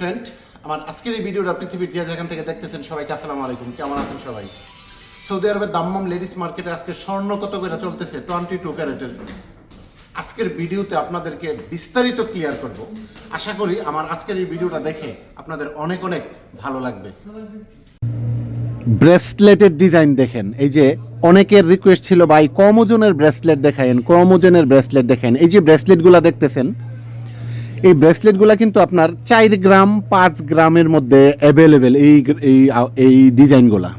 Friend আমার আজকের এই ভিডিওটা পৃথিবীর যে যেখান থেকে দেখতেছেন সবাইকে আসসালামু আলাইকুম। কেমন আছেন সবাই? সৌদি আরবের দাম্মাম লেডিস মার্কেটে আজকে স্বর্ণ কত করে চলতেছে? টোয়েন্টি টু ক্যারেটের। আজকের ভিডিওতে আপনাদেরকে বিস্তারিত ক্লিয়ার করব। আশা করি আমার আজকের এই ভিডিওটা দেখে আপনাদের অনেক অনেক ভালো লাগবে। ব্রেসলেটের ডিজাইন দেখেন। এই যে অনেকের রিকোয়েস্ট ছিল, ভাই, কম ওজনের ব্রেসলেট দেখায়েন কম ওজনের ব্রেসলেট দেখেন এই যে ব্রেসলেটগুলো দেখতেছেন এই ব্রেসলেটগুলো কিন্তু আপনার চার গ্রাম, পাঁচ গ্রামের মধ্যে অ্যাভেলেবেল এই এই এই ডিজাইনগুলা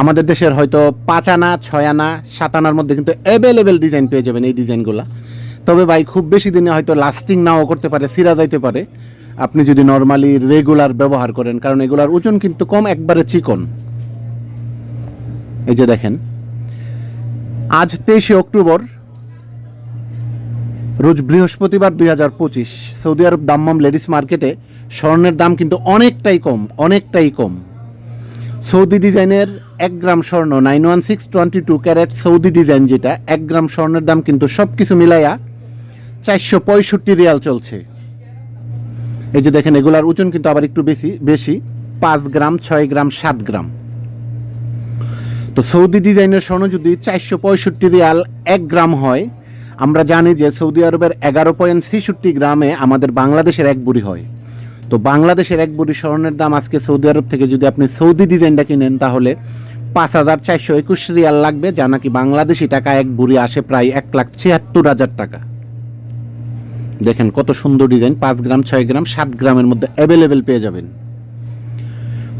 আমাদের দেশের হয়তো পাঁচ আনা, ছয় আনা, সাত আনার মধ্যে কিন্তু অ্যাভেলেবেল ডিজাইন পেয়ে যাবেন এই ডিজাইনগুলা তবে ভাই, খুব বেশি দিনে হয়তো লাস্টিং নাও করতে পারে, সিরা যাইতে পারে। আপনি যদি নর্মালি রেগুলার ব্যবহার করেন, কারণ এগুলার ওজন কিন্তু কম, একবারে চিকন। এই যে দেখেন। আজ তেইশে অক্টোবর রোজ বৃহস্পতিবার দুই হাজার পঁচিশ সৌদি আরব দাম্মাম লেডিস মার্কেটে স্বর্ণের দাম কিন্তু অনেকটাই কম অনেকটাই কম। সৌদি ডিজাইনের এক গ্রাম স্বর্ণ nine one six twenty two carat Saudi design যেটা, এক গ্রাম স্বর্ণের দাম কিন্তু সব কিছু মিলাইয়া চারশো পঁয়ষট্টি রিয়াল চলছে। এই যে দেখেন, এগুলার ওজন কিন্তু আবার একটু বেশি বেশি, পাঁচ গ্রাম, ছয় গ্রাম, সাত গ্রাম। তো সৌদি ডিজাইনের স্বর্ণ যদি চারশো পঁয়ষট্টি রিয়াল এক গ্রাম হয় আমরা জানি যে সৌদি আরবের এগারো পয়েন্ট ছেষট্টি গ্রামে আমাদের বাংলাদেশের এক বুড়ি হয়। তো বাংলাদেশের এক বুড়ি স্বর্ণের দাম আজকে সৌদি আরব থেকে যদি আপনি সৌদি ডিজাইনটা কিনেন, তাহলে পাঁচ হাজার চারশো একুশ রিয়াল লাগবে, যা নাকি বাংলাদেশি টাকা এক বুড়ি আসে প্রায় এক লাখ ছিয়াত্তর হাজার টাকা। দেখেন কত সুন্দর ডিজাইন, পাঁচ গ্রাম, ছয় গ্রাম, সাত গ্রামের মধ্যে অ্যাভেলেবেল পেয়ে যাবেন।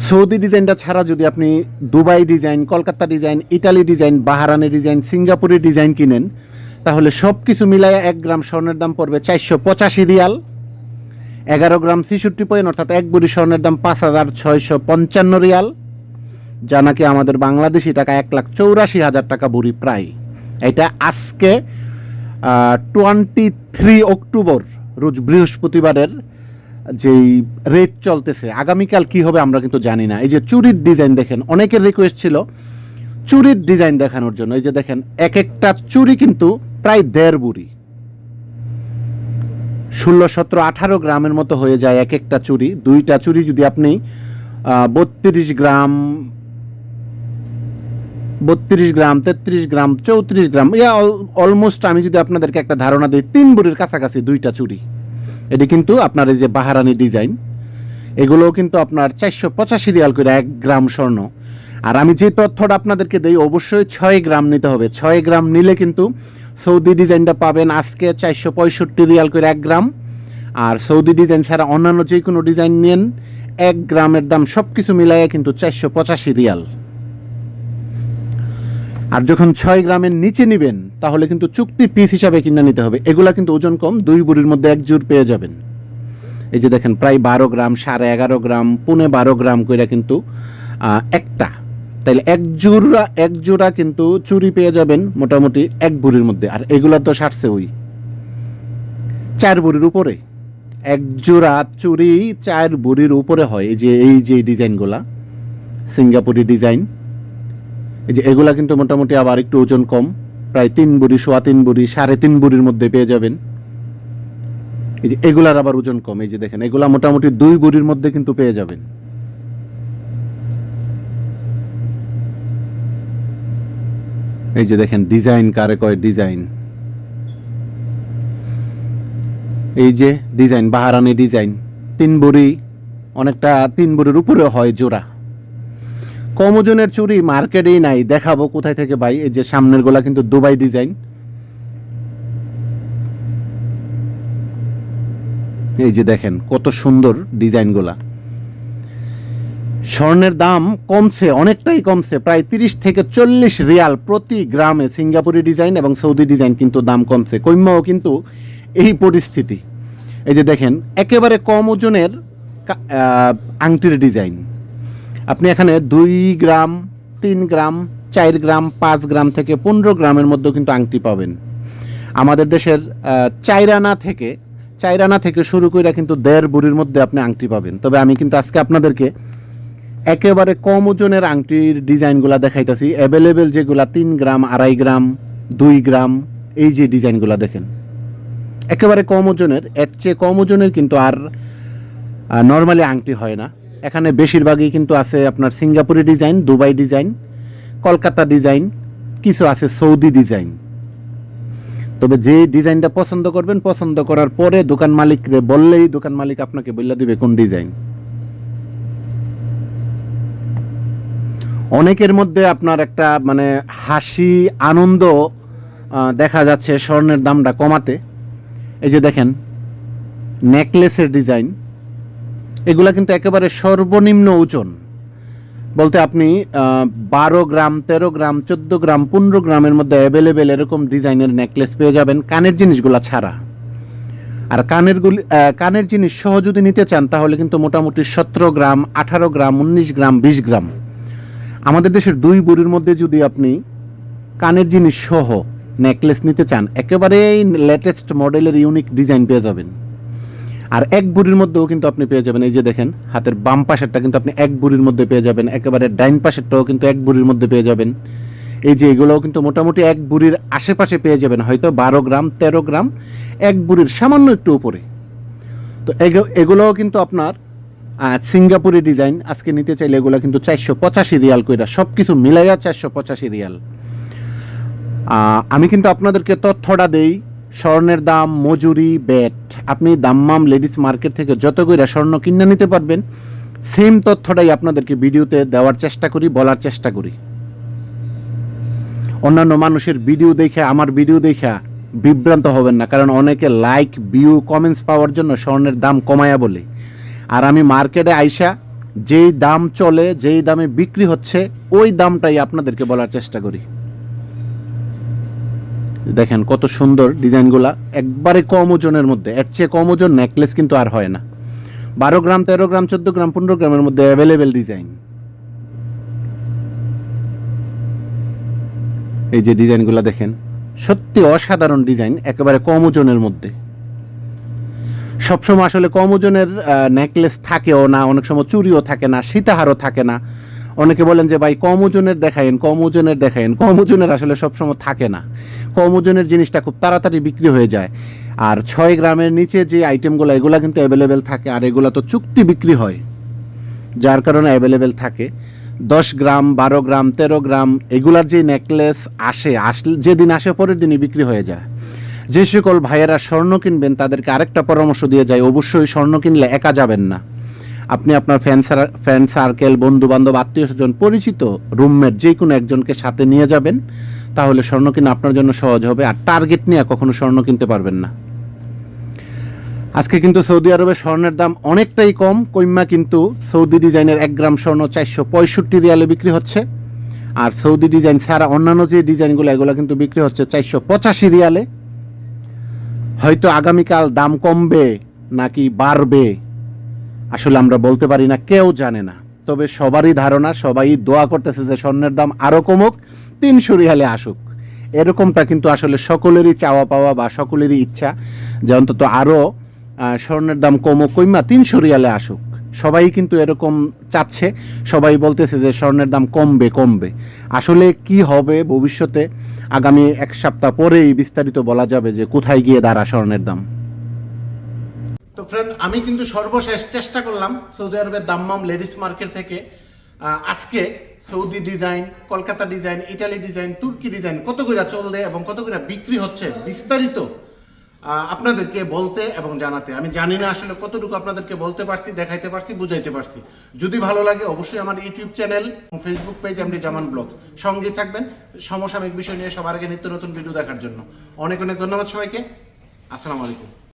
সৌদি ডিজাইনটা ছাড়া যদি আপনি Dubai design, Kolkata design, Italy design Bahraini design সিঙ্গাপুরি design কিনেন তাহলে সব কিছু মিলাইয়া এক গ্রাম স্বর্ণের দাম পড়বে চারশো পঁচাশি রিয়াল। এগারো গ্রাম ছেষট্টি পয়েন্ট, অর্থাৎ এক বুড়ি স্বর্ণের দাম পাঁচ হাজার ছয়শো পঞ্চান্ন রিয়াল, যা নাকি আমাদের বাংলাদেশি টাকা এক লাখ চৌরাশি হাজার টাকা বুড়ি প্রায়। এটা আজকে টোয়েন্টি থ্রি অক্টোবর, রোজ বৃহস্পতিবারের যেই রেট চলতেছে। আগামীকাল কি হবে আমরা কিন্তু জানি না। এই যে চুরির ডিজাইন দেখেন, অনেকের রিকোয়েস্ট ছিল চুরির ডিজাইন দেখানোর জন্য। এই যে দেখেন, এক একটা চুরি কিন্তু প্রায় দেড় বুড়ি। ষোলো, সতেরো, আঠারো গ্রামের মতো হয়ে যায় এক একটা চুরি, দুইটা চুরি যদি আপনি বত্রিশ গ্রাম বত্রিশ গ্রাম, তেত্রিশ গ্রাম, চৌত্রিশ গ্রাম, ইয়া, অলমোস্ট আমি যদি আপনাদেরকে একটা ধারণা দিই, তিন বুড়ির কাছাকাছি দুইটা চুরি। এটি কিন্তু আপনার এই যে বাহারানি ডিজাইন, এগুলোও কিন্তু আপনার চারশো পঁচাশি রিয়াল করে এক গ্রাম স্বর্ণ। আর আমি যে তথ্যটা আপনাদেরকে দিই, অবশ্যই ছয় গ্রাম নিতে হবে। ছয় গ্রাম নিলে কিন্তু সৌদি ডিজাইনটা পাবেন আজকে চারশো পঁয়ষট্টি রিয়াল করে এক গ্রাম। আর সৌদি ডিজাইন ছাড়া অন্যান্য যে কোনো ডিজাইন নেন, এক গ্রামের দাম সব কিছু মিলাইয়া কিন্তু চারশো পঁচাশি রিয়াল। আর যখন ছয় গ্রামের নিচে নেবেন, তাহলে কিন্তু চুক্তি পিস হিসাবে কিনে নিতে হবে। এগুলা কিন্তু ওজন কম, দুই বুড়ির মধ্যে এক জোর পেয়ে যাবেন। এই যে দেখেন, প্রায় বারো গ্রাম, সাড়ে এগারো গ্রাম, পুনে বারো গ্রাম কইরা কিন্তু একটা তাইলে এক জোড়া এক জোড়া কিন্তু চুরি পেয়ে যাবেন মোটামুটি এক বুড়ির মধ্যে। আর এগুলা তো সারছে ওই চার বুড়ির উপরে। এক জোড়া চুরি চার বুড়ির উপরে হয়। এই যে এই যে ডিজাইনগুলা, সিঙ্গাপুরি ডিজাইন, এই যে এগুলা কিন্তু মোটামুটি আবার একটু ওজন কম। প্রায় তিন বুড়ি সোয়া তিন বুড়ি সাড়ে তিন বুড়ির মধ্যে পেয়ে যাবেন। এই যে এগুলার আবার ওজন কম। এই যে দেখেন, এগুলা মোটামুটি দুই বুড়ির মধ্যে কিন্তু পেয়ে যাবেন। এই যে দেখেন, ডিজাইন, কারে কয় ডিজাইন? এই যে ডিজাইন, বাহারানি ডিজাইন। তিন বুড়ি, অনেকটা তিন বুড়ির উপরে হয় জোড়া। কম ওজনের চুরি মার্কেটেই নাই, দেখাবো কোথায় থেকে ভাই। এই যে সামনের গোলা কিন্তু দুবাই ডিজাইন। এই যে দেখেন, কত সুন্দর ডিজাইনগুলা। স্বর্ণের দাম কমছে, অনেকটাই কমছে, প্রায় তিরিশ থেকে চল্লিশ রিয়াল প্রতি গ্রামে। সিঙ্গাপুরি ডিজাইন এবং সৌদি ডিজাইন কিন্তু দাম কমছে কৈম্যও কিন্তু এই পরিস্থিতি। এই যে দেখেন, একেবারে কম ওজনের আংটির ডিজাইন। আপনি এখানে দুই গ্রাম, তিন গ্রাম, চার গ্রাম, পাঁচ গ্রাম থেকে পনেরো গ্রামের মধ্যেও কিন্তু আংটি পাবেন। আমাদের দেশের চাইরানা থেকে চাইরানা থেকে শুরু করে কিন্তু দেড় বুড়ির মধ্যে আপনি আংটি পাবেন। তবে আমি কিন্তু আজকে আপনাদেরকে একেবারে কম ওজনের আংটির ডিজাইনগুলো দেখাইতেছি। অ্যাভেলেবেল যেগুলা তিন গ্রাম, আড়াই গ্রাম, দুই গ্রাম, এই যে ডিজাইনগুলো দেখেন। একেবারে কম ওজনের, এর চেয়ে কম ওজনের কিন্তু আর নর্মালি আংটি হয় না। এখানে বেশিরভাগই কিন্তু আছে আপনার সিঙ্গাপুরি design, Dubai design, Kolkata design, কিছু আছে সৌদি ডিজাইন। তবে যে ডিজাইনটা পছন্দ করবেন, পছন্দ করার পরে দোকান মালিকরে বললেই দোকান মালিক আপনাকে বললে দিবে কোন ডিজাইন। অনেকের মধ্যে আপনার একটা মানে হাসি, আনন্দ দেখা যাচ্ছে স্বর্ণের দামটা কমাতে। এই যে দেখেন, নেকলেসের ডিজাইন। এগুলা কিন্তু একেবারে সর্বনিম্ন ওজন। বলতে আপনি বারো গ্রাম, তেরো গ্রাম, চোদ্দ গ্রাম, পনেরো গ্রামের মধ্যে অ্যাভেলেবেল এরকম ডিজাইনের নেকলেস পেয়ে যাবেন কানের জিনিসগুলা ছাড়া। আর কানের গুলি কানের জিনিস সহ যদি নিতে চান, তাহলে কিন্তু মোটামুটি সতেরো গ্রাম, আঠারো গ্রাম, উনিশ গ্রাম, বিশ গ্রাম। আমাদের দেশের দুই বুড়ির মধ্যে যদি আপনি কানের জিনিস সহ নেকলেস নিতে চান, একেবারেই লেটেস্ট মডেলের ইউনিক ডিজাইন পেয়ে যাবেন। আর এক বুড়ির মধ্যেও কিন্তু আপনি পেয়ে যাবেন, এই যে দেখেন, হাতের বাম পাশেরটা কিন্তু আপনি এক বুড়ির মধ্যে পেয়ে যাবেন, একেবারে ডাইন পাশেরটাও কিন্তু এক বুড়ির মধ্যে পেয়ে যাবেন। এই যে এগুলোও কিন্তু মোটামুটি এক বুড়ির আশেপাশে পেয়ে যাবেন, হয়তো বারো গ্রাম, তেরো গ্রাম, এক বুড়ির সামান্য একটু উপরে। তো এগুলোও কিন্তু আপনার সিঙ্গাপুরি ডিজাইন আজকে নিতে চাইলে এগুলো কিন্তু চারশো পঁচাশি রিয়াল কইরা সব কিছু মিলাইয়া চারশো পঁচাশি রিয়াল। আমি কিন্তু আপনাদেরকে তথ্যটা দেই, স্বর্ণের দাম, মজুরি, ব্যাট। আপনি দাম্মাম লেডিস মার্কেট থেকে যত কইরা স্বর্ণ কিনে নিতে পারবেন, সেম তথ্যটাই আপনাদেরকে ভিডিওতে দেওয়ার চেষ্টা করি, বলার চেষ্টা করি। অন্যান্য মানুষের ভিডিও দেখে, আমার ভিডিও দেখা বিভ্রান্ত হবেন না, কারণ অনেকে লাইক ভিউ কমেন্টস পাওয়ার জন্য স্বর্ণের দাম কমায়া বলে। আর আমি মার্কেটে আইসা যেই দাম চলে, যেই দামে বিক্রি হচ্ছে, ওই দামটাই আপনাদেরকে বলার চেষ্টা করি। দেখেন কত সুন্দর ডিজাইনগুলা, একবারে কম ওজনের মধ্যে। এর চেয়ে কম ওজন নেকলেস কিন্তু আর হয় না। বারো গ্রাম, তেরো গ্রাম, চোদ্দ গ্রাম, পনেরো গ্রামের মধ্যে অ্যাভেলেবেল ডিজাইন এই যে ডিজাইনগুলো দেখেন, সত্যি অসাধারণ ডিজাইন, একেবারে কম ওজনের মধ্যে। সবসময় আসলে কম ওজনের নেকলেস থাকেও না, অনেক সময় চুরিও থাকে না, সীতাহারও থাকে না। অনেকে বলেন যে, ভাই, কম ওজনের দেখায়েন কম ওজনের দেখায়েন কম ওজনের আসলে সবসময় থাকে না। কম ওজনের জিনিসটা খুব তাড়াতাড়ি বিক্রি হয়ে যায়। আর ছয় গ্রামের নিচে যে আইটেমগুলো এগুলো কিন্তু অ্যাভেলেবেল থাকে, আর এগুলো তো চুক্তি বিক্রি হয়, যার কারণে অ্যাভেলেবেল থাকে। দশ গ্রাম, বারো গ্রাম, তেরো গ্রাম, এগুলার যে নেকলেস আসে, আসলে যেদিন আসে, পরের দিনই বিক্রি হয়ে যায়। যে সকল ভাইয়েরা স্বর্ণ কিনবেন, তাদেরকে আরেকটা পরামর্শ দিয়ে যায়, অবশ্যই স্বর্ণ কিনলে একা যাবেন না। আপনি আপনার ফ্যান ফ্রেন্ড সার্কেল বন্ধু বান্ধব আত্মীয় স্বজন, পরিচিত রুমমেট, যে কোনো একজনকে সাথে নিয়ে যাবেন, তাহলে স্বর্ণ কিনা আপনার জন্য সহজ হবে, আর টার্গেট নিয়ে কখনো স্বর্ণ কিনতে পারবেন না। আজকে কিন্তু সৌদি আরবে স্বর্ণের দাম অনেকটাই কম, কইম্মা কিন্তু সৌদি ডিজাইনের এক গ্রাম স্বর্ণ চারশো পঁয়ষট্টি রিয়ালে বিক্রি হচ্ছে, আর সৌদি ডিজাইন ছাড়া অন্যান্য যে ডিজাইনগুলো, এগুলো কিন্তু বিক্রি হচ্ছে চারশো পঁচাশি রিয়ালে। হয়তো আগামীকাল দাম কমবে নাকি বাড়বে? আসলে আমরা বলতে পারি না, কেউ জানে না। তবে সবারই ধারণা, সবাই দোয়া করতেছে যে স্বর্ণের দাম আরও কমুক, তিনশো রিয়ালে আসুক। এরকমটা কিন্তু আসলে সকলেরই চাওয়া পাওয়া বা সকলেরই ইচ্ছা যে অন্তত আরও স্বর্ণের দাম কমুক কইমা তিনশো রিয়ালে আসুক। সবাই কিন্তু এরকম চাচ্ছে, সবাই বলতেছে যে স্বর্ণের দাম কমবে কমবে। আসলে কি হবে ভবিষ্যতে? আগামী এক সপ্তাহ পরেই বিস্তারিত বলা যাবে যে কোথায় গিয়ে দাঁড়া স্বর্ণের দাম। তো ফ্রেন্ড আমি কিন্তু সর্বশেষ চেষ্টা করলাম সৌদি আরবের দাম্মাম লেডিস মার্কেট থেকে। আজকে Saudi design, Kolkata design, Italy design, তুর্কি ডিজাইন কত করে চলবে এবং কত করে বিক্রি হচ্ছে বিস্তারিত আপনাদেরকে বলতে এবং জানাতে। আমি জানি না আসলে কতটুকু আপনাদেরকে বলতে পারছি, দেখাইতে পারছি, বুঝাইতে পারছি। যদি ভালো লাগে, অবশ্যই আমার ইউটিউব চ্যানেল এবং Facebook page MD Zaman blog সঙ্গে থাকবেন সমসাময়িক বিষয় নিয়ে সবার আগে নিত্য নতুন ভিডিও দেখার জন্য। অনেক অনেক ধন্যবাদ সবাইকে। আসসালামু আলাইকুম।